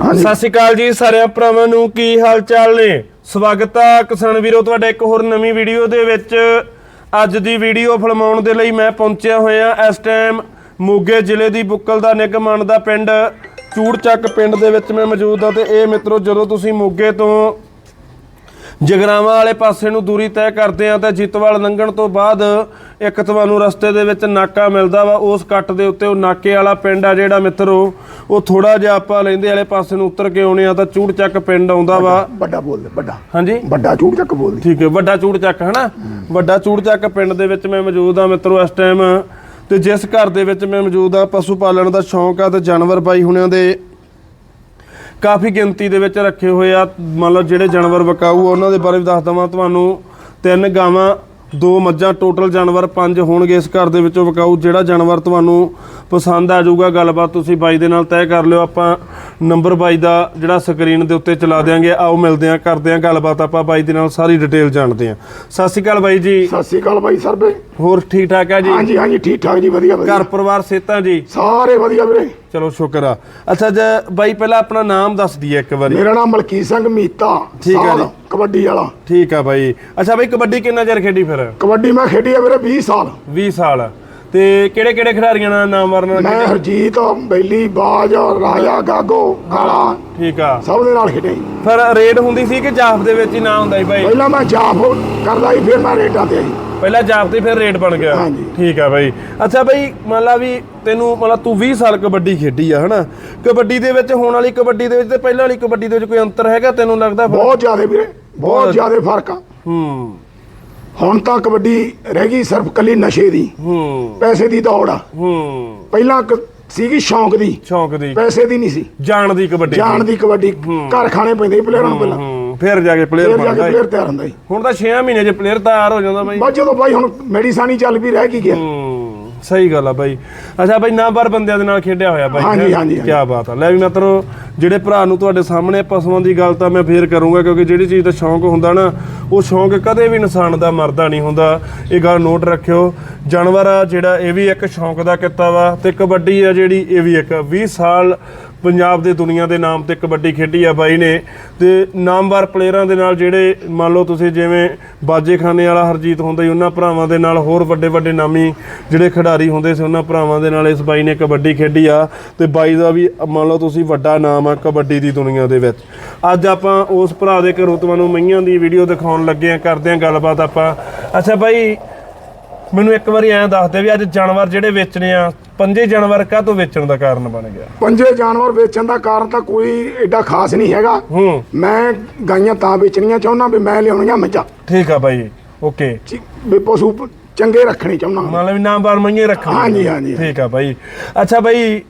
ਹਾਂਜੀ। ਸਤਿ ਸ਼੍ਰੀ ਅਕਾਲ ਜੀ ਸਾਰਿਆਂ ਭਰਾਵਾਂ ਨੂੰ, ਕੀ ਹਾਲ ਚਾਲ ਨੇ ਸਵਾਗਤ ਆ ਕਿਸਾਨ ਵੀਰੋ, ਤੁਹਾਡਾ ਇੱਕ ਹੋਰ ਨਵੀਂ ਵੀਡੀਓ ਦੇ ਵਿੱਚ ਅੱਜ ਦੀ ਵੀਡੀਓ ਫਿਲਮਾਉਣ ਦੇ ਲਈ ਮੈਂ ਪਹੁੰਚਿਆ ਹੋਇਆ, ਇਸ ਟਾਈਮ ਮੋਗੇ ਜ਼ਿਲ੍ਹੇ ਦੀ ਬੁੱਕਲ ਦਾ ਨਿਗਮਨ ਦਾ ਪਿੰਡ, ਚੂੜਚੱਕ ਪਿੰਡ ਦੇ ਵਿੱਚ ਮੈਂ ਮੌਜੂਦ ਹਾਂ ਤੇ ਇਹ ਮਿੱਤਰੋ, ਜਦੋਂ ਤੁਸੀਂ ਮੋਗੇ ਤੋਂ ਜਗਰਾਵਾਂ ਵਾਲੇ ਪਾਸੇ ਨੂੰ ਦੂਰੀ ਤੈਅ ਕਰਦੇ ਆ ਤਾਂ ਜਿੱਤਵਾਲ ਲੰਘਣ ਤੋਂ ਬਾਅਦ ਇੱਕ ਤੁਹਾਨੂੰ ਰਸਤੇ ਦੇ ਵਿੱਚ ਨਾਕਾ ਮਿਲਦਾ ਵਾ। ਉਸ ਕੱਟ ਦੇ ਉੱਤੇ ਉਹ ਨਾਕੇ ਵਾਲਾ ਪਿੰਡ ਆ ਜਿਹੜਾ ਮਿੱਤਰੋ ਉਹ ਥੋੜਾ ਜਿਹਾ ਆਪਾਂ ਲੈਂਦੇ ਵਾਲੇ ਪਾਸੇ ਨੂੰ ਉਤਰ ਕੇ ਆਉਣੇ ਆ ਤਾਂ ਚੂੜਚੱਕ ਪਿੰਡ ਆਉਂਦਾ ਵਾ। ਵੱਡਾ ਬੋਲਦੇ ਵੱਡਾ। ਹਾਂਜੀ? ਵੱਡਾ ਝੂਠ ਚੱਕ ਬੋਲਦੇ ਠੀਕ ਹੈ ਵੱਡਾ ਚੂੜਚੱਕ ਹਨਾ? ਵੱਡਾ ਚੂੜਚੱਕ ਪਿੰਡ ਦੇ ਵਿੱਚ ਮੈਂ ਮੌਜੂਦ ਆ ਮਿੱਤਰੋ ਇਸ ਟਾਈਮ ਤੇ ਜਿਸ ਘਰ ਦੇ ਵਿੱਚ ਮੈਂ ਮੌਜੂਦ ਆ ਪਸ਼ੂ ਪਾਲਣ ਦਾ ਸ਼ੌਂਕ ਆ ਤੇ ਜਾਨਵਰ ਬਾਈ ਹੁਣਿਆਂ ਦੇ ਕਾਫੀ ਗਿਣਤੀ ਦੇ ਵਿੱਚ ਰੱਖੇ ਹੋਏ ਆ। ਮਤਲਬ ਜਿਹੜੇ ਜਾਨਵਰ ਵਿਕਾਊ ਉਹਨਾਂ ਦੇ ਬਾਰੇ ਵੀ ਦੱਸ ਦਵਾਂ ਤੁਹਾਨੂੰ। ਤਿੰਨ ਗਾਵਾਂ, ਦੋ ਮੱਝਾਂ, ਟੋਟਲ ਜਾਨਵਰ ਪੰਜ ਹੋਣਗੇ ਇਸ ਘਰ ਦੇ ਵਿੱਚੋਂ ਵਿਕਾਊ। ਜਿਹੜਾ ਜਾਨਵਰ ਤੁਹਾਨੂੰ ਪਸੰਦ ਆ ਜਾਊਗਾ, ਗੱਲਬਾਤ ਤੁਸੀਂ ਬਾਈ ਦੇ ਨਾਲ ਤੈਅ ਕਰ ਲਿਓ। ਆਪਾਂ ਨੰਬਰ ਬਾਈ ਦਾ ਜਿਹੜਾ ਸਕਰੀਨ ਦੇ ਉੱਤੇ ਚਲਾ ਦਿਆਂਗੇ। ਆਓ ਮਿਲਦੇ ਆਂ ਕਰਦੇ ਆਂ ਗੱਲਬਾਤ। ਆਪਾਂ ਬਾਈ ਦੇ ਨਾਲ ਸਾਰੀ ਡਿਟੇਲ ਜਾਣਦੇ ਆਂ ਸਤਿ ਸ਼੍ਰੀ ਅਕਾਲ ਬਾਈ ਜੀ। ਸਤਿ ਸ੍ਰੀ ਅਕਾਲ ਬਾਈ ਸਰਬੇ। ਹੋਰ ਠੀਕ ਠਾਕ ਹੈ ਜੀ? ਹਾਂਜੀ ਹਾਂਜੀ ਠੀਕ ਠਾਕ ਜੀ ਵਧੀਆ ਵਧੀਆ। ਘਰ ਪਰਿਵਾਰ ਸੇਤਾਂ ਜੀ? ਸਾਰੇ ਵਧੀਆ ਵੀਰੇ। ਚਲੋ ਸ਼ੁਕਰ ਆ। ਅੱਛਾ ਜੀ ਬਾਈ ਪਹਿਲਾਂ ਆਪਣਾ ਨਾਮ ਦੱਸ ਦਈਏ ਇੱਕ ਵਾਰੀ। ਮੇਰਾ ਨਾਮ ਮਲਕੀਤ ਸਿੰਘ ਮੀਤਾ ਠੀਕ ਹੈ ਸਾਲ, ਜੀ। ਕਬੱਡੀ ਵਾਲਾ। ਠੀਕ ਆ ਬਾਈ। ਅੱਛਾ ਬਾਈ ਕਬੱਡੀ ਕਿੰਨਾ ਚਿਰ ਖੇਡੀ ਫਿਰ? ਕਬੱਡੀ ਮੈਂ ਖੇਡੀ ਆ ਵੀਰੇ 20 ਸਾਲ। 20 ਸਾਲ। ਤੇ ਕਿਹੜੇ ਕਿਹੜੇ ਖਿਡਾਰੀਆਂ ਦਾ ਨਾਮ ਵਰਨਾ ਮੈਂ ਹਰਜੀਤ ਬੈਲੀ ਬਾਜ ਰਾਜਾ ਗਾਗੋ ਕਾਲਾ ਠੀਕ ਆ। ਸਭ ਦੇ ਨਾਲ ਖੇਡੇ। ਫਿਰ ਰੇਡ ਹੁੰਦੀ ਸੀ ਕਿ ਜਾਫ ਦੇ ਵਿੱਚ ਹੀ ਨਾ ਹੁੰਦਾ ਸੀ ਬਾਈ ਪਹਿਲਾਂ ਮੈਂ ਜਾਫ ਕਰਦਾ ਸੀ ਫਿਰ ਮੈਂ ਰੇਡਾਂ ਤੇ ਆਈ। ਪਹਿਲਾਂ ਜਾਫ ਤੇ ਫਿਰ ਰੇਡ ਬਣ ਗਿਆ। ਠੀਕ ਆ ਬਾਈ ਅੱਛਾ ਬਾਈ ਮੰਨ ਲਾ ਵੀ ਤੈਨੂੰ ਮੰਨ ਲਾ ਤੂੰ 20 ਸਾਲ ਕਬੱਡੀ ਖੇਡੀ ਆ ਹਨਾ? ਕਬੱਡੀ ਦੇ ਵਿੱਚ ਹੋਣ ਵਾਲੀ ਕਬੱਡੀ ਦੇ ਵਿੱਚ ਤੇ ਪਹਿਲਾਂ ਵਾਲੀ ਕਬੱਡੀ ਦੇ ਵਿੱਚ ਕੋਈ ਅੰਤਰ ਹੈਗਾ ਤੈਨੂੰ ਲੱਗਦਾ? ਬਹੁਤ ਜ਼ਿਆਦਾ ਵੀਰੇ ਬਹੁਤ। ਜ਼ਿਆਦਾ ਫ਼ਰਕ ਆ। ਹੂੰ। ਹੁਣ ਤਾਂ ਕਬੱਡੀ ਰਹਿ ਗਈ ਸਿਰਫ ਕੱਲੀ ਨਸ਼ੇ ਦੀ। ਹੂੰ। ਪੈਸੇ ਦੀ ਦੌੜ ਆ। ਹੂੰ। ਪਹਿਲਾਂ ਕ- ਸੀਗੀ ਸ਼ੌਂਕ ਦੀ। ਸ਼ੌਂਕ ਦੀ। ਪੈਸੇ ਦੀ ਨਹੀਂ ਸੀ। ਜਾਣ ਦੀ ਕਬੱਡੀ ਜਾਣ ਦੀ ਕਬੱਡੀ। ਘਰ ਖਾਣੇ ਪੈਂਦੇ ਸੀ ਪਲੇਅਰਾਂ ਨੂੰ ਪਹਿਲਾਂ। ਹੂੰ। ਫਿਰ ਜਾ ਕੇ ਪਲੇਅਰ ਫਿਰ ਜਾ ਬਣਦਾ ਕੇ। ਪਲੇਅਰ ਤਿਆਰ ਹੁੰਦਾ ਸੀ। ਹੁਣ ਤਾਂ 6 ਮਹੀਨੇ 'ਚ ਪਲੇਅਰ ਤਿਆਰ ਹੋ ਜਾਂਦਾ ਬਾਈ। ਬਸ ਜਦੋਂ ਬਾਈ ਹੁਣ ਮੈਡੀਸਾਨੀ ਚੱਲ ਵੀ ਰਹਿ ਕੀ ਗਿਆ। ਹੂੰ। ਸਹੀ ਗੱਲ ਆ ਬਾਈ। ਅੱਛਾ ਬਾਈ ਨਾਮਵਰ ਬੰਦਿਆਂ ਦੇ ਨਾਲ ਖੇਡਿਆ ਹੋਇਆ ਬਾਈ। ਹਾਂਜੀ, ਹਾਂਜੀ। ਕੀ ਬਾਤ ਆ। ਲੈ ਵੀ ਮਿੱਤਰੋ ਜਿਹੜੇ ਭਰਾ ਨੂੰ ਤੁਹਾਡੇ ਸਾਹਮਣੇ ਪਸ਼ੂਆਂ ਦੀ ਗੱਲ ਤਾਂ ਮੈਂ ਫੇਰ ਕਰੂੰਗਾ ਕਿਉਂਕਿ ਜਿਹੜੀ ਚੀਜ਼ ਦਾ ਸ਼ੌਂਕ ਹੁੰਦਾ ਨਾ ਉਹ ਸ਼ੌਂਕ ਕਦੇ ਵੀ ਇਨਸਾਨ ਦਾ ਮਰਦਾ ਨਹੀਂ ਹੁੰਦਾ। ਇਹ ਗੱਲ ਨੋਟ ਰੱਖਿਓ। ਜਾਨਵਰ ਆ ਜਿਹੜਾ ਇਹ ਵੀ ਇੱਕ ਸ਼ੌਂਕ ਦਾ ਕਿੱਤਾ ਵਾ ਤੇ ਕਬੱਡੀ ਆ ਜਿਹੜੀ ਇਹ ਵੀ ਇੱਕ। 20 ਸਾਲ ਪੰਜਾਬ ਦੇ ਦੁਨੀਆ ਦੇ ਨਾਮ ਤੇ ਕਬੱਡੀ ਖੇਡੀ ਆ ਬਾਈ ਨੇ ਤੇ ਨਾਮਵਰ ਪਲੇਅਰਾਂ ਦੇ ਨਾਲ ਜਿਹੜੇ ਮੰਨ ਲਓ ਤੁਸੀਂ ਜਿਵੇਂ ਬਾਜੇਖਾਨੇ ਵਾਲਾ ਹਰਜੀਤ ਹੁੰਦਾ ਸੀ ਉਹਨਾਂ ਭਰਾਵਾਂ ਦੇ ਨਾਲ ਹੋਰ ਵੱਡੇ ਵੱਡੇ ਨਾਮੀ ਜਿਹੜੇ ਖਿਡਾਰੀ ਹੁੰਦੇ ਸੀ, ਉਹਨਾਂ ਭਰਾਵਾਂ ਦੇ ਨਾਲ ਇਸ ਬਾਈ ਨੇ ਕਬੱਡੀ ਖੇਡੀ ਆ ਤੇ ਬਾਈ ਦਾ ਵੀ ਮੰਨ ਲਓ ਤੁਸੀਂ ਵੱਡਾ ਨਾਮ ਆ ਕਬੱਡੀ ਦੀ ਦੁਨੀਆ ਦੇ ਵਿੱਚ। ਅੱਜ ਆਪਾਂ ਉਸ ਭਰਾ ਦੇ ਘਰੋਂ ਤੁਹਾਨੂੰ ਮਈਆਂ ਦੀ ਵੀਡੀਓ ਦਿਖਾਉਣ ਲੱਗੇ ਆ, ਕਰਦੇ ਆ ਗੱਲਬਾਤ ਆਪਾਂ। ਅੱਛਾ ਬਾਈ, ਮੈਨੂੰ ਇੱਕ ਵਾਰੀ ਐਂ ਦੱਸ ਦੇ ਵੀ ਅੱਜ ਜਾਨਵਰ ਜਿਹੜੇ ਵੇਚਣੇ ਆ ਪੰਜੇ ਜਾਨਵਰ ਕਾਹ ਤੋਂ ਵੇਚਣ ਦਾ ਕਾਰਨ ਬਣ ਗਿਆ? ਪੰਜੇ ਜਾਨਵਰ ਵੇਚਣ ਦਾ ਕਾਰਨ ਤਾਂ ਕੋਈ ਐਡਾ ਖਾਸ ਨਹੀਂ ਹੈਗਾ। ਹੂੰ। ਮੈਂ ਗਾਈਆਂ ਤਾਂ ਵੇਚਣੀਆਂ ਚਾਹੁੰਦਾ ਵੀ ਮੈਂ ਲਿਆਉਣੀਆਂ ਮੱਝਾਂ। ਠੀਕ ਆ ਬਾਈ ਓਕੇ। ਵੀ ਪਸ਼ੂ ਚੰਗੇ ਰੱਖਣੇ ਚਾਹੁੰਦਾ ਮਤਲਬ ਵੀ ਨਾਮ ਬਾਰ ਮਈਏ ਰੱਖਣੀ ਹਾਂਜੀ, ਹਾਂਜੀ। ਠੀਕ ਆ ਬਾਈ। ਅੱਛਾ ਬਾਈ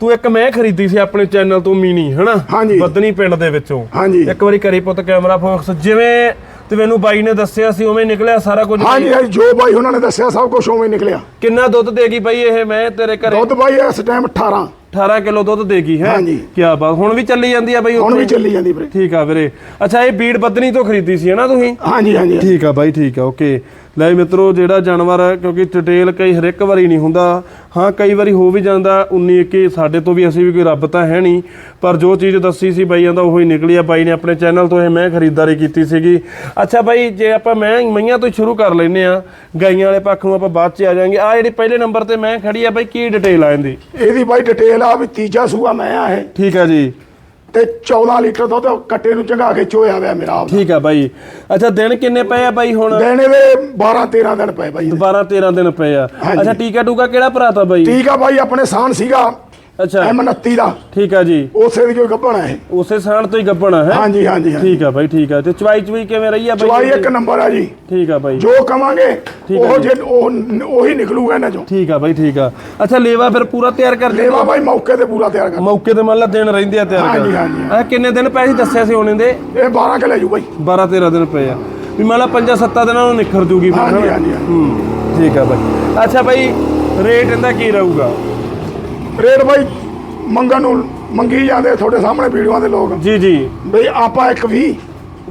ਤੂੰ ਇੱਕ ਮੈਂ ਖਰੀਦੀ ਸੀ ਆਪਣੇ ਚੈਨਲ ਤੋਂ ਮੀਨੀ ਹਨਾ। ਬਦਨੀ ਪਿੰਡ ਦੇ ਵਿੱਚੋਂ। ਹਾਂਜੀ। ਇੱਕ ਵਾਰੀ ਕਰੀ ਪੁੱਤ ਕੈਮਰਾ ਫੋਕਸ ਜਿਵੇਂ ਤੇ ਮੈਨੂੰ ਬਾਈ ਨੇ ਦੱਸਿਆ ਸੀ ਉਵੇਂ ਨਿਕਲਿਆ ਸਾਰਾ ਕੁਝ। ਹਾਂਜੀ ਹਾਂਜੀ ਜੋ ਬਾਈ ਉਹਨਾਂ ਨੇ ਦੱਸਿਆ ਸਭ ਕੁਝ ਉਵੇਂ ਨਿਕਲਿਆ। ਕਿੰਨਾ ਦੁੱਧ ਦੇਗੀ ਬਾਈ ਇਹ? ਮੈਂ ਤੇਰੇ ਘਰੇ ਦੁੱਧ ਬਾਈ ਇਸ ਟਾਈਮ 18 18 ਕਿਲੋ ਦੁੱਧ ਦੇਗੀ ਹੈ? ਹਾਂਜੀ। ਕੀ ਬਾਤ ਹੁਣ ਵੀ ਚੱਲੀ ਜਾਂਦੀ ਆ ਬਾਈ ਹੁਣ ਵੀ ਉੱਥੇ? ਚੱਲੀ ਜਾਂਦੀ ਵੀਰੇ। ਠੀਕ ਆ ਵੀਰੇ। ਅੱਛਾ ਇਹ ਬੀੜ ਬਦਨੀ ਤੋਂ ਖਰੀਦੀ ਸੀ ਹਨਾ ਤੁਸੀਂ? ਹਾਂਜੀ ਹਾਂਜੀ। ਠੀਕ ਆ ਬਾਈ ਠੀਕ ਆ ਓਕੇ। ਲੈ ਮਿੱਤਰੋ ਜਿਹੜਾ ਜਾਨਵਰ ਹੈ ਕਿਉਂਕਿ ਡਿਟੇਲ ਕਈ ਹਰ ਇੱਕ ਵਾਰੀ ਨਹੀਂ ਹੁੰਦਾ। ਹਾਂ ਕਈ ਵਾਰੀ ਹੋ ਵੀ ਜਾਂਦਾ 19 21 ਸਾਡੇ ਤੋਂ ਵੀ ਅਸੀਂ ਵੀ ਕੋਈ ਰੱਬ ਤਾਂ ਹੈ ਨਹੀਂ। ਪਰ ਜੋ ਚੀਜ਼ ਦੱਸੀ ਸੀ ਬਾਈਆਂ ਦਾ ਉਹੀ ਨਿਕਲੀ ਆ। ਬਾਈ ਨੇ ਆਪਣੇ ਚੈਨਲ ਤੋਂ ਇਹ ਮੈਂ ਖਰੀਦਦਾਰੀ ਕੀਤੀ ਸੀਗੀ। ਅੱਛਾ ਬਾਈ ਜੇ ਆਪਾਂ ਮੈਂ ਮਈਆਂ ਤੋਂ ਸ਼ੁਰੂ ਕਰ ਲੈਨੇ ਆ ਗਾਈਆਂ ਵਾਲੇ ਪੱਖ ਨੂੰ ਆਪਾਂ ਬਾਅਦ ਚ ਆ ਜਾਾਂਗੇ। ਆ ਜਿਹੜੀ ਪਹਿਲੇ ਨੰਬਰ ਤੇ ਮੈਂ ਖੜੀ ਆ ਬਾਈ ਕੀ ਡਿਟੇਲ ਆ ਇਹਦੀ? ਇਹਦੀ ਬਾਈ ਡਿਟੇਲ ਆ ਵੀ ਤੀਜਾ ਸੂਆ ਮੈਂ ਆ ਇਹ। ਠੀਕ ਆ ਜੀ। ਤੇ 14 ਲੀਟਰ ਦੁੱਧ ਕੱਟੇ ਨੂੰ ਚੰਗਾ ਕੇ ਚੋਇਆ ਹੋਇਆ ਮੇਰਾ ਆਪ ਠੀਕ ਆ ਬਾਈ। ਅੱਛਾ ਦਿਨ ਕਿੰਨੇ ਪਏ ਆ ਬਾਈ ਹੁਣ? ਦੇਣੇ ਦੇ 12 13 ਦਿਨ ਪਏ ਬਾਈ। 12 13 ਦਿਨ ਪਏ ਆ। ਹਾਂਜੀ। ਅੱਛਾ ਟੀਕਾ ਟੂਕਾ ਕਿਹੜਾ ਭਰਾਤਾ ਬਾਈ? ਠੀਕ ਆ ਬਾਈ ਆਪਣੇ ਸਾਨ ਸੀਗਾ। ਅੱਛਾ। ਐਮ 29 ਦਾ। ਠੀਕ ਆ ਜੀ। ਉਸੇ ਦੀ ਕੋਈ ਗੱਭਣ ਹੈ ਉਸੇ ਸਾਣ ਤੋਂ ਹੀ ਗੱਬਣਾ ਹੈ? ਹਾਂਜੀ ਹਾਂਜੀ ਹਾਂਜੀ। ਠੀਕ ਆ ਬਾਈ ਠੀਕ ਆ। ਤੇ ਚਵਾਈ ਚਵਾਈ ਕਿਵੇਂ ਰਹੀ ਆ ਬਾਈ ਚਵਾਈ ਇੱਕ ਨੰਬਰ ਆ ਜੀ। ਠੀਕ ਆ ਬਾਈ। ਜੋ ਕਵਾਂਗੇ ਠੀਕ ਉਹ ਜੀ। ਜੇ ਉਹ ਉਹੀ ਨਿਕਲੂਗਾ ਇਹਨਾਂ ਚੋਂ। ਠੀਕ ਆ ਬਾਈ ਠੀਕ ਆ। ਅੱਛਾ ਲੇਵਾ ਫਿਰ ਪੂਰਾ ਤਿਆਰ ਕਰ ਲਿਆ ਲੇਵਾ ਬਾਈ ਮੌਕੇ ਤੇ ਪੂਰਾ ਤਿਆਰ ਕਰ ਮੌਕੇ ਤੇ ਮੰਨ ਲਾ ਦਿਨ ਰਹਿੰਦੇ ਆ ਤਿਆਰ ਹਾਂਜੀ, ਕਰ ਹਾਂਜੀ, ਆ ਕਿੰਨੇ ਦਿਨ ਪਏ ਸੀ ਦੱਸਿਆ ਸੀ ਉਹਨੇ ਦੇ? ਇਹ 12 ਕਿ ਲੈ ਜੂ ਬਾਈ। 12 13 ਦਿਨ ਪਏ ਆ। ਵੀ ਮੰਨ ਲਾ 5 7 ਦਿਨਾਂ ਨੂੰ ਨਿਖਰ ਜੂਗੀ ਫਿਰ ਹਾਂਜੀ ਹਨਾ? ਹਾਂਜੀ ਹਾਂਜੀ। ਹੂੰ ਠੀਕ ਆ ਬਾਈ। ਅੱਛਾ ਬਾਈ ਰੇਟ ਇਹਦਾ ਕੀ ਰਹੂਗਾ? ਰੇਟ ਬਾਈ ਮੰਗਣ ਨੂੰ ਮੰਗੀ ਜਾਂਦੇ ਤੁਹਾਡੇ ਸਾਹਮਣੇ ਵੀਡੀਓਆਂ ਦੇ ਲੋਕ। ਜੀ ਜੀ। ਬਈ ਆਪਾਂ ਇੱਕ ਵੀ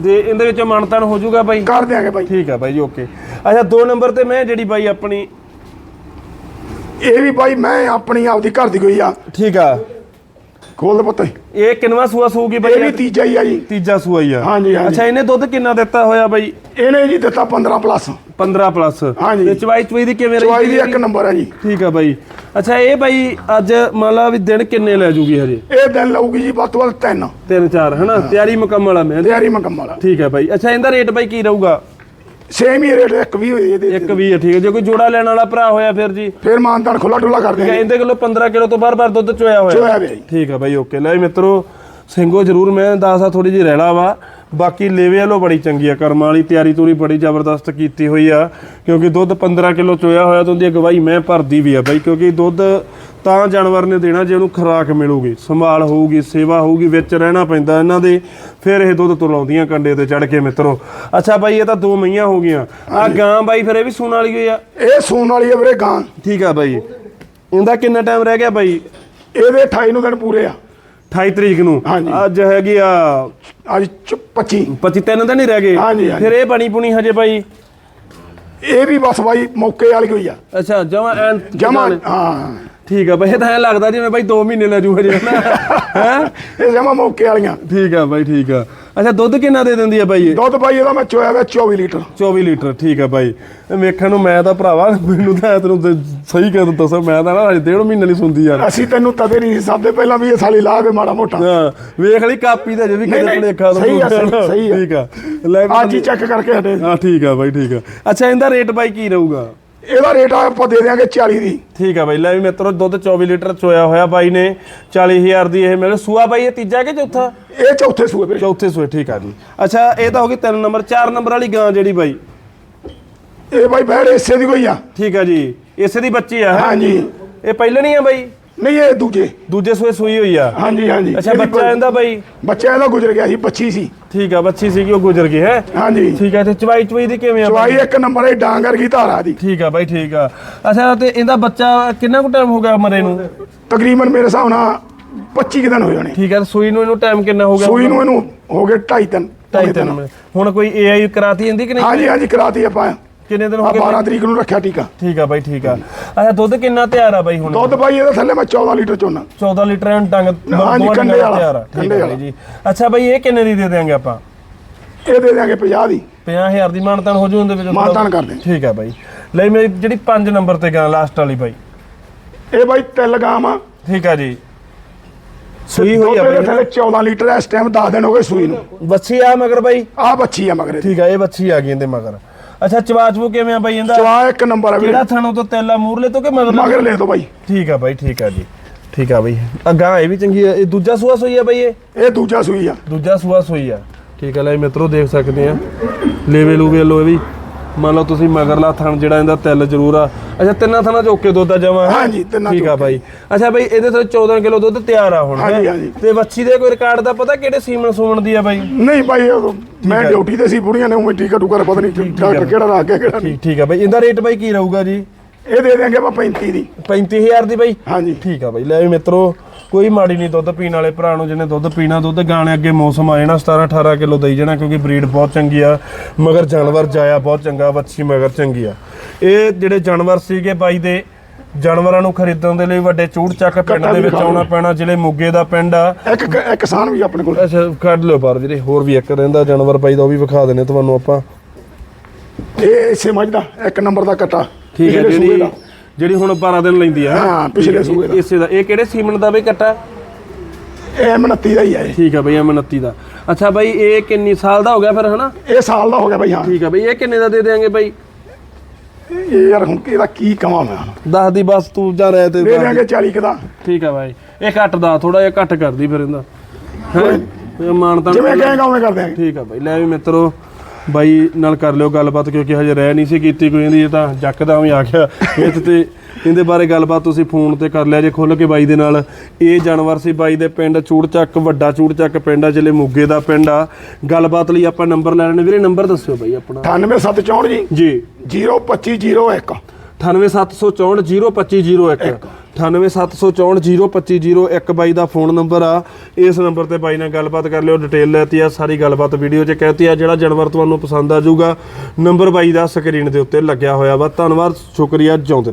ਤੇ ਇਹਦੇ ਵਿੱਚ ਮਾਨਤਾਨ ਹੋ ਜਾਊਗਾ ਬਾਈ। ਕਰ ਦਿਆਂਗੇ ਬਾਈ। ਠੀਕ ਆ ਬਾਈ ਜੀ ਓਕੇ। ਅੱਛਾ ਦੋ ਨੰਬਰ ਤੇ ਮੈਂ ਜਿਹੜੀ ਬਾਈ ਆਪਣੀ ਇਹ ਵੀ ਬਾਈ ਮੈਂ ਆਪਣੀ ਆਪਦੀ ਘਰ ਦੀ ਕੋਈ ਆ। ਠੀਕ ਆ। ਖੋਲ ਦੇ ਪੁੱਤ। ਇਹ ਕਿੰਨਵਾ ਸੂਆ ਸੂਗੀ ਇਹ ਬਾਈ ਵੀ ਤੀਜਾ ਹੀ ਆ ਜੀ। ਤੀਜਾ ਸੂਆ ਹੀ ਆ। ਹਾਂਜੀ, ਹਾਂਜੀ। ਅੱਛਾ ਇਹਨੇ ਦੁੱਧ ਕਿੰਨਾ ਦਿੱਤਾ ਹੋਇਆ ਬਾਈ? ਇਹਨੇ ਜੀ ਦਿੱਤਾ 15 ਪਲੱਸ 15 ਪਲੱਸ ਹਾਂਜੀ। ਤੇ ਚਵਾਈ ਚਵਾਈ ਦੀ ਕਿਵੇਂ ਚਵਾਈ ਦੀ ਰਹੀ ਇੱਕ ਨੰਬਰ ਹੈ ਜੀ। ਠੀਕ ਆ ਬਾਈ। ਅੱਛਾ ਇਹ ਬਾਈ ਅੱਜ ਮੰਨ ਲਾ ਵੀ ਦਿਨ ਕਿੰਨੇ ਲੈ ਜੂਗੀ ਹਜੇ? ਇਹ ਦਿਨ ਲਊਗੀ ਜੀ ਵੱਧ ਤੋਂ ਵੱਧ ਤਿੰਨ। ਤਿੰਨ ਚਾਰ ਹਨਾ? ਤਿਆਰੀ ਮੁਕੰਮਲ ਆ ਮੈਂ। ਤਿਆਰੀ ਮੁਕੰਮਲ ਆ ਠੀਕ ਹੈ ਬਾਈ। ਅੱਛਾ ਇਹਦਾ ਰੇਟ ਬਾਈ ਕੀ ਰਹੂਗਾ? ਸੇਮ ਹੀ ਰੇਟ ਇੱਕ ਵੀ ਹੋਏ ਇਹਦੇ ਇੱਕ ਵੀ ਹੈ ਠੀਕ ਹੈ ਜੇ ਕੋਈ ਜੋੜਾ ਲੈਣ ਵਾਲਾ ਭਰਾ ਹੋਇਆ ਫਿਰ ਜੀ? ਫਿਰ ਮਾਨਤਾਨ ਖੁੱਲਾ ਡੁੱਲਾ ਕਰ ਦਿਆਂਗੇ। ਇਹਦੇ ਕਿਲੋ 15 ਕਿਲੋ ਤੋਂ ਬਾਰ-ਬਾਰ ਦੁੱਧ ਚੋਇਆ ਹੋਇਆ। ਚੋਇਆ ਜੀ। ਠੀਕ ਹੈ ਬਾਈ ਓਕੇ ਲੈ ਵੀ ਮਿੱਤਰੋ ਸਿੰਘੋ ਜ਼ਰੂਰ ਮੈਂ ਦੱਸਦਾ ਥੋੜੀ ਜਿਹੀ ਰਹਿਲਾ ਵਾ। ਬਾਕੀ ਲੇਵੇ ਵੱਲੋਂ ਬੜੀ ਚੰਗੀ ਆ ਕਰਮਾਂ ਵਾਲੀ ਤਿਆਰੀ ਤੂਰੀ ਬੜੀ ਜ਼ਬਰਦਸਤ ਕੀਤੀ ਹੋਈ ਆ ਕਿਉਂਕਿ ਦੁੱਧ 15 ਕਿਲੋ ਚੋਇਆ ਹੋਇਆ ਤਾਂ ਉਹਦੀ ਅਗਵਾਈ ਮੈਂ ਭਰਦੀ ਵੀ ਆ ਬਾਈ ਕਿਉਂਕਿ ਦੁੱਧ ਤਾਂ ਜਾਨਵਰ ਨੇ ਦੇਣਾ ਜੇ ਉਹਨੂੰ ਖੁਰਾਕ ਮਿਲੂਗੀ ਸੰਭਾਲ ਹੋਊਗੀ ਸੇਵਾ ਹੋਊਗੀ ਵਿੱਚ ਰਹਿਣਾ ਪੈਂਦਾ ਇਹਨਾਂ ਦੇ ਫਿਰ ਇਹ ਦੁੱਧ ਤੁਲਾਉਂਦੀਆਂ ਕੰਡੇ ਤੇ ਚੜ ਕੇ ਮਿੱਤਰੋ। ਅੱਛਾ ਬਾਈ ਇਹ ਤਾਂ ਦੋ ਮਈਆਂ ਹੋ ਗਈਆਂ। ਆ ਗਾਂ ਬਾਈ ਫਿਰ ਇਹ ਵੀ ਸੂਣ ਵਾਲੀ ਹੋਈ ਆ? ਇਹ ਸੂਣ ਵਾਲੀ ਹੈ ਵੀਰੇ ਗਾਂ। ਠੀਕ ਆ ਬਾਈ। ਇਹਦਾ ਕਿੰਨਾ ਟਾਈਮ ਰਹਿ ਗਿਆ ਬਾਈ? ਇਹਦੇ 28 ਨੂੰ ਦਿਨ ਪੂਰੇ ਆ। 28 ਤਰੀਕ ਨੂੰ। ਹਾਂਜੀ। ਅੱਜ ਹੈਗੀ ਆ ਅੱਜ ਚ- 25 25 ਤਿੰਨ ਦਿਨ ਹੀ ਰਹਿ ਗਏ। ਹਾਂਜੀ, ਹਾਂਜੀ। ਫਿਰ ਇਹ ਬਣੀ ਪੁਣੀ ਹਜੇ ਬਾਈ? ਇਹ ਵੀ ਬਸ ਬਾਈ ਮੌਕੇ ਵਾਲੀ ਹੋਈ ਆ। ਅੱਛਾ ਜਮਾ ਐਨ ਜਮਾ ਹਾਂ। ਠੀਕ ਆ ਬਾਈ ਇਹ ਤਾਂ ਐਂ ਲੱਗਦਾ ਜਿਵੇਂ ਬਾਈ 2 ਮਹੀਨੇ ਲੈ ਜੂ ਹਜੇ ਹੈ? ਇਹ ਜਮਾ ਮੌਕੇ ਵਾਲੀਆਂ। ਠੀਕ ਆ ਬਾਈ ਠੀਕ ਆ। ਅੱਛਾ ਦੁੱਧ ਕਿੰਨਾ ਦੇ ਦਿੰਦੀ ਆ ਬਾਈ ਇਹ? ਦੁੱਧ ਬਾਈ ਇਹਦਾ ਮੈਂ ਚੋਇਆ ਵਾ 24 ਲੀਟਰ। 24 ਲੀਟਰ ਠੀਕ ਆ ਬਾਈ। ਵੇਖਣ ਨੂੰ ਮੈਂ ਤਾਂ ਭਰਾਵਾ ਮੈਨੂੰ ਤਾਂ ਐਂ ਤੈਨੂੰ ਸਹੀ ਕਹਿ ਦਿੱਤਾ ਸਰ ਮੈਂ ਤਾਂ ਨਾ ਹਜੇ ਡੇਢ ਮਹੀਨੇ ਨਹੀਂ ਸੁਣਦੀ ਯਾਰ ਅਸੀਂ ਤੈਨੂੰ ਤਦੇ ਨਹੀਂ ਸਾਦੇ ਪਹਿਲਾਂ ਵੀ ਇਹ ਸਾਲੀ ਲਾ ਕੇ ਮਾੜਾ ਮੋਟਾ। ਹਾਂ ਵੇਖ ਲਈ ਕਾਪੀ ਤੇ ਜੇ ਵੀ ਕਿਤੇ ਭੁਲੇਖਾ ਤੋਂ ਸਹੀ ਆ, ਸਹੀ- ਆ। ਠੀਕ ਆ। ਲੈ ਅੱਜ ਹੀ ਚੈੱਕ ਕਰਕੇ ਹਟੇ। ਹਾਂ ਠੀਕ ਆ ਬਾਈ ਠੀਕ ਆ। ਅੱਛਾ ਇਹਦਾ ਰੇਟ ਬਾਈ ਕੀ ਰਹੂਗਾ? ਇਹਦਾ ਰੇਟ ਆ ਆਪਾਂ ਦੇ ਦਿਆਂਗੇ 40 ਦੀ। ਠੀਕ ਆ ਬਾਈ ਲੈ ਵੀ ਮਿੱਤਰੋ ਦੁੱਧ 24 ਲੀਟਰ ਚੋਇਆ ਹੋਇਆ ਬਾਈ ਨੇ। 40000 ਦੀ ਇਹ ਮੇਰੇ ਸੂਆ ਬਾਈ ਇਹ ਤੀਜਾ ਕਿ ਚੌਥਾ? ਇਹ ਚੌਥੇ ਸੂਏ ਵੀਰੇ। ਚੌਥੇ ਸੂਏ ਠੀਕ ਆ ਜੀ। ਅੱਛਾ ਇਹ ਤਾਂ ਹੋ ਗਈ 3 ਨੰਬਰ 4 ਨੰਬਰ ਵਾਲੀ ਗਾਂ ਜਿਹੜੀ ਬਾਈ। ਇਹ ਬਾਈ ਬੈੜ ਇਸੇ ਦੀ ਕੋਈ ਆ। ਠੀਕ ਆ ਜੀ ਇਸੇ ਦੀ ਬੱਚੀ ਆ? ਹਾਂਜੀ। ਇਹ ਪਹਿਲਣੀ ਆ ਬਾਈ? ਨਹੀਂ ਇਹ ਦੂਜੇ। ਦੂਜੇ ਸੂਏ ਸੂਈ ਹੋਈ ਆ। ਹਾਂਜੀ ਹਾਂਜੀ। ਅੱਛਾ ਇਹਦੀ ਬੱਚਾ ਇਹਦਾ ਬਾਈ? ਬੱਚਾ ਇਹਦਾ ਗੁਜ਼ਰ ਗਿਆ ਸੀ 25 ਸੀ। ਠੀਕ ਆ ਬੱਚੀ ਸੀਗੀ ਉਹ ਗੁਜ਼ਰ ਗਈ ਹੈ? ਹਾਂਜੀ। ਠੀਕ ਆ ਤੇ ਚਵਾਈ ਚਵਾਈ ਦੀ ਕਿਵੇਂ ਆ? ਚਵਾਈ ਇੱਕ ਨੰਬਰ ਹੈ ਡਾਂਗਰ ਕੀ ਧਾਰਾ ਦੀ। ਠੀਕ ਆ ਬਾਈ ਠੀਕ ਆ। ਅੱਛਾ ਤੇ ਇਹਦਾ ਬੱਚਾ ਕਿੰਨਾ ਕੁ ਟਾਈਮ ਹੋ ਗਿਆ ਮਰੇ ਨੂੰ? ਤਕਰੀਬਨ ਮੇਰੇ ਹਿਸਾਬ ਨਾਲ 25 ਕੁ ਦਿਨ ਹੋ ਜਾਣੇ। ਠੀਕ ਆ ਤੇ ਸੂਈ ਨੂੰ ਇਹਨੂੰ ਟਾਈਮ ਕਿੰਨਾ ਹੋ ਗਿਆ? ਸੂਈ ਨੂੰ ਇਹਨੂੰ ਹੋ ਗਏ 2.5 ਦਿਨ ਢਾਈ ਤਿੰਨ ਮਹੀਨੇ। ਹੁਣ ਕੋਈ ਏਆਈ ਕਰਾਤੀ ਜਾਂਦੀ ਕਿ ਨਹੀਂ? ਹਾਂਜੀ ਹਾਂਜੀ ਕਰਾਤੀ ਆਪਾਂ। ਕਿੰਨੇ ਦਿਨ ਹੋ ਗਏ 12 ਤਰੀਕ ਨੂੰ ਰੱਖਿਆ ਟੀਕਾ। ਠੀਕ ਆ ਬਾਈ ਠੀਕ ਆ। ਅੱਛਾ ਦੁੱਧ ਕਿੰਨਾ ਤਿਆਰ ਆ ਬਾਈ ਹੁਣ? ਦੁੱਧ ਬਾਈ ਇਹਦਾ ਥੱਲੇ ਮੈਂ 14 ਲੀਟਰ ਚੋਣਾ 14 ਲੀਟਰ ਐਂ ਡੰਗ ਹਾਂਜੀ, ਕੰਡੇ ਵਾਲਾ, ਤਿਆਰ ਆ। ਠੀਕ। ਬਾਈ ਜੀ। ਅੱਛਾ ਬਾਈ ਇਹ ਕਿੰਨੇ ਦੀ ਦੇ ਦੇਾਂਗੇ ਆਪਾਂ? ਇਹ ਦੇ ਦਿਆਂਗੇ 50 ਦੀ। 50000 ਦੀ ਮਾਨਤਾਨ ਹੋ ਜੂ ਉਹਦੇ ਵਿੱਚ। ਮਾਨਤਾਨ ਕਰ ਦੇ ਠੀਕ ਆ ਬਾਈ। ਲੈ ਮੇਰੀ ਜਿਹੜੀ 5 ਨੰਬਰ ਤੇ ਗਾ ਲਾਸਟ ਵਾਲੀ ਬਾਈ। ਇਹ ਬਾਈ ਤਿਲ ਗਾਮ ਆ। ਠੀਕ ਆ ਜੀ। ਸੂਈ ਹੋਈ ਆ ਬਾਈ। ਥੱਲੇ 14 ਲੀਟਰ ਇਸ ਟਾਈਮ 10 ਦਿਨ ਹੋ ਗਏ ਸੂਈ ਨੂੰ। ਬੱਚੀ ਆ ਮਗਰ ਬਾਈ? ਆ ਬੱਚੀ ਆ ਮਗਰੇ ਠੀਕ ਆ ਇਹ ਬੱਚੀ ਆ ਗਈ ਇਹਦੇ ਮਗਰ। ਅੱਛਾ ਚਵਾਚਵੂ ਕਿਵੇਂ ਆ ਬਾਈ ਇਹਦਾ? ਚਵਾ ਇੱਕ ਨੰਬਰ ਆ ਵੀਰੇ। ਕਿਹੜਾ ਥਣੋਂ ਤੋਂ ਤੇਲਾ? ਮੂਰਲੇ ਤੋਂ ਕਿ ਮਗਰ ਮਗਰ ਲੈ ਦੋ ਬਾਈ। ਠੀਕ ਆ ਬਾਈ ਠੀਕ ਆ ਜੀ। ਠੀਕ ਆ ਬਾਈ। ਅੱਗਾ ਇਹ ਵੀ ਚੰਗੀ ਆ। ਇਹ ਦੂਜਾ ਸੂਆ ਸੋਈ ਆ ਬਾਈ ਇਹ? ਇਹ ਦੂਜਾ ਸੂਈ ਆ। ਦੂਜਾ ਸੂਆ ਸੋਈ ਆ। ਠੀਕ ਹੈ ਲੈ ਮਿੱਤਰੋ ਦੇਖ ਸਕਦੇ ਆ। ਲੇਵੇ ਲੂਵੇ ਲੋ ਇਹ ਵੀ। ਮੰਨ ਲਓ ਤੁਸੀਂ ਮਗਰਲਾ ਥਣ ਜਿਹੜਾ ਇਹਦਾ ਤਿਲ ਜ਼ਰੂਰ ਆ। ਅੱਛਾ ਤਿੰਨਾਂ ਥਣਾਂ ਚ ਓਕੇ ਦੁੱਧ ਆ ਜਮਾ ਹਾਂਜੀ, ਤਿੰਨਾਂ ਠੀਕ ਆ ਬਾਈ। ਅੱਛਾ ਬਾਈ ਇਹਦੇ ਤੇ 14 ਕਿਲੋ ਦੁੱਧ ਤਿਆਰ ਆ ਹੁਣ ਹੈਂ? ਹਾਂਜੀ, ਹਾਂਜੀ। ਤੇ ਵੱਛੀ ਦੇ ਕੋਈ ਰਿਕਾਰਡ ਦਾ ਪਤਾ ਕਿਹੜੇ ਸੀਮਨ ਸੂਮਨ ਦੀ ਆ ਬਾਈ? ਨਹੀਂ ਉਹ ਮੈਂ ਡਿਊਟੀ ਤੇ ਸੀ ਬੁੜੀਆਂ ਨੇ ਉਹ ਟੀਕਾ ਟੂਕਾ ਪਤਾ ਨਹੀਂ ਡਾਕਟਰ ਕਿਹੜਾ ਰੱਖ ਗਿਆ ਕਿਹੜਾ ਨਹੀਂ। ਠੀਕ ਠੀਕ ਆ ਬਾਈ। ਇਹਦਾ ਰੇਟ ਬਾਈ ਕੀ ਰਹੂਗਾ ਜੀ? ਇਹ ਦੇ ਦਿਆਂਗੇ ਆਪਾਂ 35 ਦੀ। 35000 ਦੀ ਬਾਈ? ਹਾਂਜੀ। ਠੀਕ ਆ ਬਾਈ। ਲੈ ਵੀ ਮਿੱਤਰੋ ਕੋਈ ਮਾੜੀ ਨਹੀਂ ਦੁੱਧ ਪੀਣ ਵਾਲੇ ਭਰਾ ਨੂੰ ਜਿਹਨੇ ਦੁੱਧ ਪੀਣਾ ਦੁੱਧ ਗਾਣੇ ਅੱਗੇ ਮੌਸਮ ਆ ਜਾਣਾ 17 18 ਕਿਲੋ ਦੇਈ ਜਾਣਾ ਕਿਉਂਕਿ ਬਰੀਡ ਬਹੁਤ ਚੰਗੀ ਆ ਮਗਰ ਜਾਨਵਰ ਜਾਇਆ ਬਹੁਤ ਚੰਗਾ ਵੱਛੀ ਮਗਰ ਚੰਗੀ ਆ। ਇਹ ਜਿਹੜੇ ਜਾਨਵਰ ਸੀਗੇ ਬਾਈ ਦੇ ਜਾਨਵਰਾਂ ਨੂੰ ਖਰੀਦਣ ਦੇ ਲਈ ਵੱਡੇ ਚੂੜ ਚੱਕ ਪਿੰਡ ਦੇ ਵਿੱਚ ਆਉਣਾ ਪੈਣਾ ਜਿਹੜੇ ਮੁੱਗੇ ਦਾ ਪਿੰਡ ਆ। ਇੱਕ ਇੱਕ ਕਿਸਾਨ ਵੀ ਆਪਣੇ ਕੋਲ। ਅੱਛਾ ਕੱਢ ਲਿਓ ਬਾਹਰ ਜਿਹੜੇ ਹੋਰ ਵੀ ਇੱਕ ਰਹਿੰਦਾ ਜਾਨਵਰ ਬਾਈ ਦਾ ਉਹ ਵੀ ਵਿਖਾ ਦਿੰਨੇ ਤੁਹਾਨੂੰ ਆਪਾਂ। ਇਹ ਇਸੇ ਮੱਝ ਦਾ ਇੱਕ ਨੰਬਰ ਦਾ ਕੱਟਾ। ਠੀਕ ਹੈ ਜਿਹੜੀ। ਜਿਹੜੀ ਹੁਣ 12 ਦਿਨ ਲੈਂਦੀ ਆ ਹਾਂ, ਪਿਛਲੇ ਸੂਏ ਦਾ। ਇਸੇ ਦਾ। ਇਹ ਕਿਹੜੇ ਸੀਮਨ ਦਾ ਬਈ ਕੱਟਾ? ਇਹ ਮਨੱਤੀ ਦਾ ਹੀ ਆ ਇਹ। ਠੀਕ ਆ ਬਈ ਇਹ 29 ਦਾ। ਅੱਛਾ ਬਾਈ ਇਹ ਕਿੰਨੀ ਸਾਲ ਦਾ ਹੋ ਗਿਆ ਫਿਰ ਹਨਾ? ਇਹ ਸਾਲ ਦਾ ਹੋ ਗਿਆ ਬਾਈ ਹਾਂ। ਠੀਕ ਆ ਬਈ ਇਹ ਕਿੰਨੇ ਦਾ ਦੇ ਦੇਾਂਗੇ ਬਾਈ? ਇਹ ਯਾਰ ਹੁਣ ਇਹਦਾ ਕੀ ਕਵਾਂ ਮੈਂ। ਦੱਸ ਦੀ ਬਸ ਤੂੰ ਜਾ ਰਿਹਾ ਤੇ ਦੇ ਦਿਆਂਗੇ 40 ਕੁ ਦਾ। ਦੀ। ਠੀਕ ਆ ਬਾਈ। ਇਹ ਘੱਟ ਦਾ ਥੋੜਾ ਜਿਹਾ ਘੱਟ ਕਰਦੀ ਫਿਰ ਇਹਦਾ। ਹੈ? ਮਾਨਤਾ ਜਿਵੇਂ ਕਹੇਗਾ ਉਵੇਂ ਕਰ ਦਿਆਂਗੇ। ਠੀਕ ਆ ਬਾਈ ਲੈ ਵੀ ਮਿੱਤਰੋ। ਬਾਈ ਨਾਲ ਕਰ ਲਿਓ ਗੱਲਬਾਤ ਕਿਉਂਕਿ ਹਜੇ ਰਹਿ ਨਹੀਂ ਸੀ ਕੀਤੀ ਕੋਈ ਇਹਦੀ ਇਹ ਤਾਂ ਜੱਕਦਾਂ ਵੀ ਆ ਗਿਆ। ਇਹ ਤੇ ਇਹਦੇ ਬਾਰੇ ਗੱਲਬਾਤ ਤੁਸੀਂ ਫੋਨ ਤੇ ਕਰ ਲਿਆ ਜੇ ਖੁੱਲ ਕੇ ਬਾਈ ਦੇ ਨਾਲ। ਇਹ ਜਾਨਵਰ ਸੀ ਬਾਈ ਦੇ ਪਿੰਡ ਚੂੜਚੱਕ ਵੱਡਾ ਚੂੜਚੱਕ ਪਿੰਡ ਆ ਜ਼ਿਲ੍ਹੇ ਮੋਗੇ ਦਾ ਪਿੰਡ ਆ। ਗੱਲਬਾਤ ਲਈ ਆਪਾਂ ਨੰਬਰ ਲੈ ਲੈਣੇ। ਵੀਰੇ ਨੰਬਰ ਦੱਸਿਓ ਬਾਈ ਆਪਣਾ। 98764 ਜੀ। ਜੀ। 02501 98764 02501 98764025022 ਦਾ ਫੋਨ ਨੰਬਰ ਆ। ਇਸ ਨੰਬਰ ਤੇ ਬਾਈ ਨਾਲ ਗੱਲਬਾਤ ਕਰ ਲਿਓ, ਡਿਟੇਲ ਲੈਤੀ ਆ, ਸਾਰੀ ਗੱਲਬਾਤ ਵੀਡੀਓ 'ਚ ਕਹਿਤੀ ਆ। ਜਿਹੜਾ ਜਾਨਵਰ ਤੁਹਾਨੂੰ ਪਸੰਦ ਆ ਜਾਊਗਾ, ਨੰਬਰ ਬਾਈ ਦਾ ਸਕਰੀਨ ਦੇ ਉੱਤੇ ਲੱਗਿਆ ਹੋਇਆ ਵਾ। ਧੰਨਵਾਦ, ਸ਼ੁਕਰੀਆ, ਜਿਉਂਦੇ